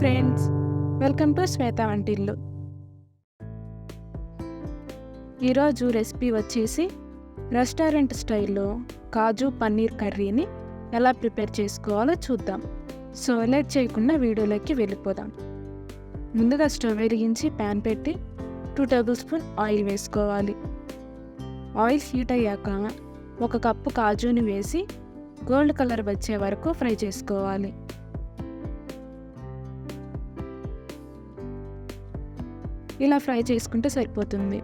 Friends. Welcome to శ్వేత వంటిల్లు. ఈరోజు recipe వచ్చేసి రెస్టారెంట్ స్టైల్లో కాజు పన్నీర్ కర్రీని ఎలా ప్రిపేర్ చేసుకోవాలో చూద్దాం. సో లేట్ చేయకుండా వీడియోలోకి వెళ్ళిపోదాం. ముందుగా స్టవ్ వెలిగించి ప్యాన్ పెట్టి టూ టేబుల్ స్పూన్ ఆయిల్ వేసుకోవాలి. ఆయిల్ హీట్ అయ్యాక ఒక కప్పు కాజుని వేసి గోల్డ్ కలర్ వచ్చే వరకు ఫ్రై చేసుకోవాలి. ఇలా ఫ్రై చేసుకుంటే సరిపోతుంది.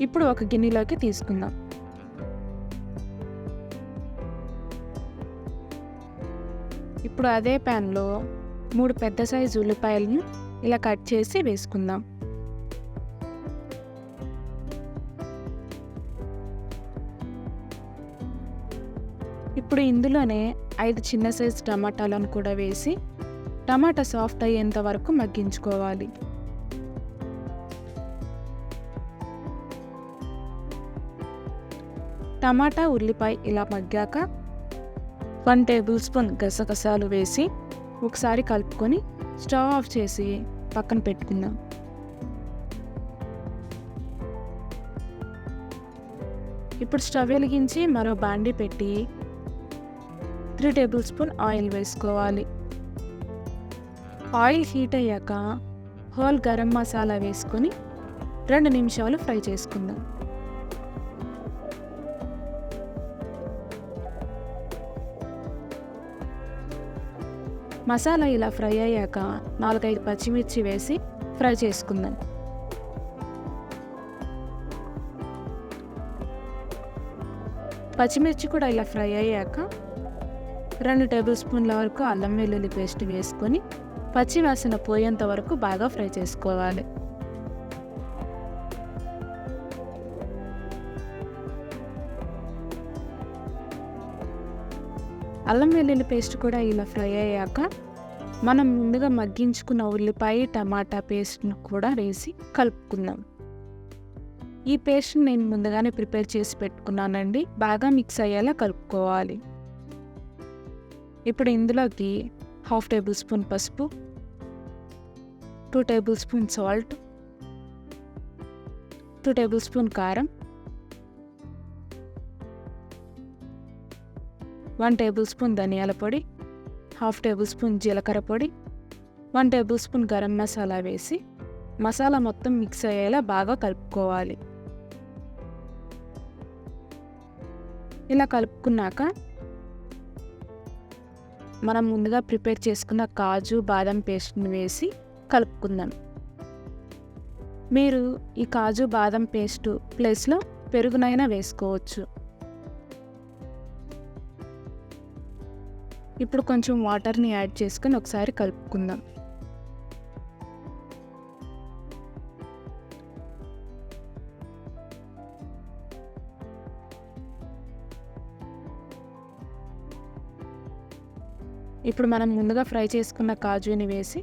ఇప్పుడు ఒక గిన్నెలోకి తీసుకుందాం. ఇప్పుడు అదే ప్యాన్లో మూడు పెద్ద సైజు ఉల్లిపాయలను ఇలా కట్ చేసి వేసుకుందాం. ఇప్పుడు ఇందులోనే ఐదు చిన్న సైజు టమాటాలను కూడా వేసి టమాటా సాఫ్ట్ అయ్యేంత వరకు మగ్గించుకోవాలి. టమాటా ఉల్లిపాయ ఇలా మగ్గాక వన్ టేబుల్ స్పూన్ గసగసాలు వేసి ఒకసారి కలుపుకొని స్టవ్ ఆఫ్ చేసి పక్కన పెట్టుకుందాం. ఇప్పుడు స్టవ్ వెలిగించి మరో బాండీ పెట్టి త్రీ టేబుల్ స్పూన్ ఆయిల్ వేసుకోవాలి. ఆయిల్ హీట్ అయ్యాక హోల్ గరం మసాలా వేసుకొని రెండు నిమిషాలు ఫ్రై చేసుకుందాం. మసాలా ఇలా ఫ్రై అయ్యాక నాలుగైదు పచ్చిమిర్చి వేసి ఫ్రై చేసుకుందాం. పచ్చిమిర్చి కూడా ఇలా ఫ్రై అయ్యాక రెండు టేబుల్ స్పూన్ల వరకు అల్లం వెల్లుల్లి పేస్ట్ వేసుకొని పచ్చివాసన పోయేంత వరకు బాగా ఫ్రై చేసుకోవాలి. అల్లం వెల్లుల్లి పేస్ట్ కూడా ఇలా ఫ్రై అయ్యాక మనం ముందుగా మగ్గించుకున్న ఉల్లిపాయ టమాటా పేస్ట్ను కూడా వేసి కలుపుకుందాం. ఈ పేస్ట్ నేను ముందుగానే ప్రిపేర్ చేసి పెట్టుకున్నానండి. బాగా మిక్స్ అయ్యేలా కలుపుకోవాలి. ఇప్పుడు ఇందులోకి హాఫ్ టేబుల్ స్పూన్ పసుపు two tablespoon salt two tablespoon కారం వన్ టేబుల్ స్పూన్ ధనియాల పొడి హాఫ్ టేబుల్ స్పూన్ జీలకర్ర పొడి one tablespoon garam masala వేసి మసాలా మొత్తం మిక్స్ అయ్యేలా బాగా కలుపుకోవాలి. ఇలా కలుపుకున్నాక మనం ముందుగా ప్రిపేర్ చేసుకున్న కాజు బాదం పేస్ట్ని వేసి కలుపుకుందాం. మీరు ఈ కాజు బాదం పేస్ట్ ప్లేస్లో పెరుగునైనా వేసుకోవచ్చు. ఇప్పుడు కొంచెం వాటర్ని యాడ్ చేసుకొని ఒకసారి కలుపుకుందాం. ఇప్పుడు మనం ముందుగా ఫ్రై చేసుకున్న కాజుని వేసి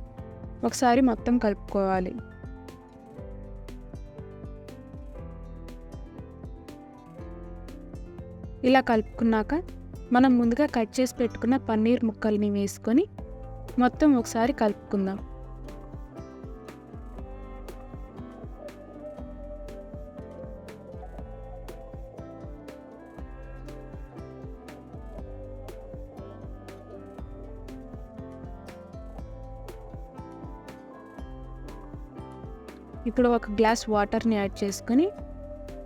ఒకసారి మొత్తం కలుపుకోవాలి. ఇలా కలుపుకున్నాక మనం ముందుగా కట్ చేసి పెట్టుకున్న పన్నీర్ ముక్కల్ని వేసుకొని మొత్తం ఒకసారి కలుపుకుందాం. ఇప్పుడు ఒక గ్లాస్ వాటర్ని యాడ్ చేసుకొని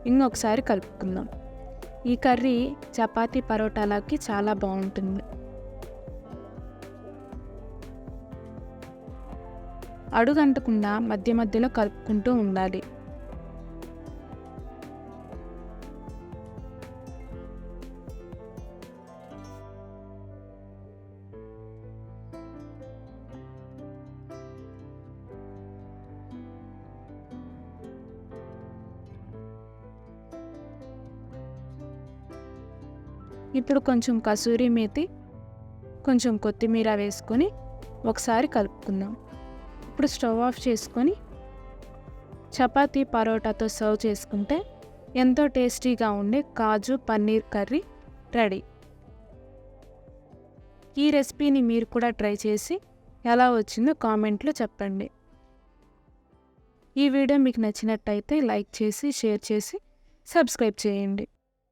ఇంకొకసారి కలుపుకుందాం. ఈ కర్రీ చపాతీ పరోటాలకి చాలా బాగుంటుంది. అడుగంటకుండా మధ్య మధ్యలో కలుపుకుంటూ ఉండాలి. ఇప్పుడు కొంచెం కసూరి మేతి కొంచెం కొత్తిమీర వేసుకొని ఒకసారి కలుపుకుందాం. ఇప్పుడు స్టవ్ ఆఫ్ చేసుకొని చపాతీ పరోటాతో సర్వ్ చేసుకుంటే ఎంతో టేస్టీగా ఉండే కాజు పన్నీర్ కర్రీ రెడీ. ఈ రెసిపీని మీరు కూడా ట్రై చేసి ఎలా వచ్చిందో కామెంట్లో చెప్పండి. ఈ వీడియో మీకు నచ్చినట్టయితే లైక్ చేసి షేర్ చేసి సబ్స్క్రైబ్ చేయండి.